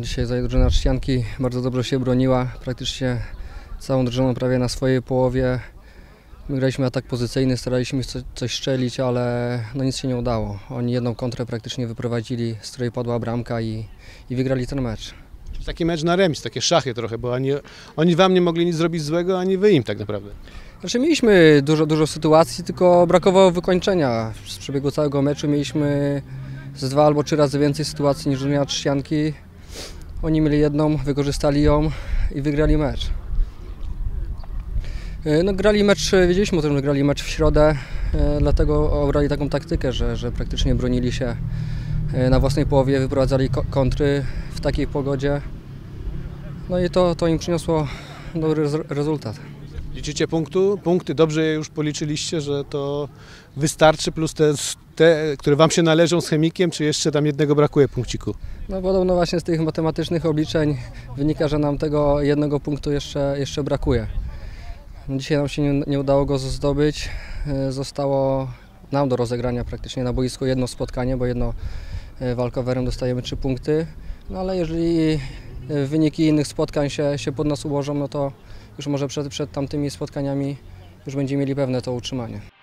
Dzisiaj drużyna Trzcianki bardzo dobrze się broniła, praktycznie całą drużyną prawie na swojej połowie. My graliśmy atak pozycyjny, staraliśmy się co- coś szczelić, ale no nic się nie udało. Oni jedną kontrę praktycznie wyprowadzili, z której padła bramka i, i wygrali ten mecz. Taki mecz na remis, takie szachy trochę, bo ani, oni wam nie mogli nic zrobić złego, ani wy im tak naprawdę. Znaczy mieliśmy dużo, dużo sytuacji, tylko brakowało wykończenia. Z przebiegu całego meczu mieliśmy z dwa albo trzy razy więcej sytuacji niż drużyna Trzcianki. Oni mieli jedną, wykorzystali ją i wygrali mecz. E, No, grali mecz, wiedzieliśmy o tym, że grali mecz w środę, e, dlatego obrali taką taktykę, że, że praktycznie bronili się e, na własnej połowie, wyprowadzali ko- kontry w takiej pogodzie. No i to, to im przyniosło dobry rez- rezultat. Liczycie punktu, punkty, dobrze je już policzyliście, że to wystarczy, plus te, te, które wam się należą z chemikiem, czy jeszcze tam jednego brakuje punkciku? No podobno właśnie z tych matematycznych obliczeń wynika, że nam tego jednego punktu jeszcze, jeszcze brakuje. Dzisiaj nam się nie, nie udało go zdobyć. E, Zostało nam do rozegrania praktycznie na boisku jedno spotkanie, bo jedno e, walkowerem dostajemy trzy punkty. No ale jeżeli e, wyniki innych spotkań się, się pod nas ułożą, no to już może przed, przed tamtymi spotkaniami już będziemy mieli pewne to utrzymanie.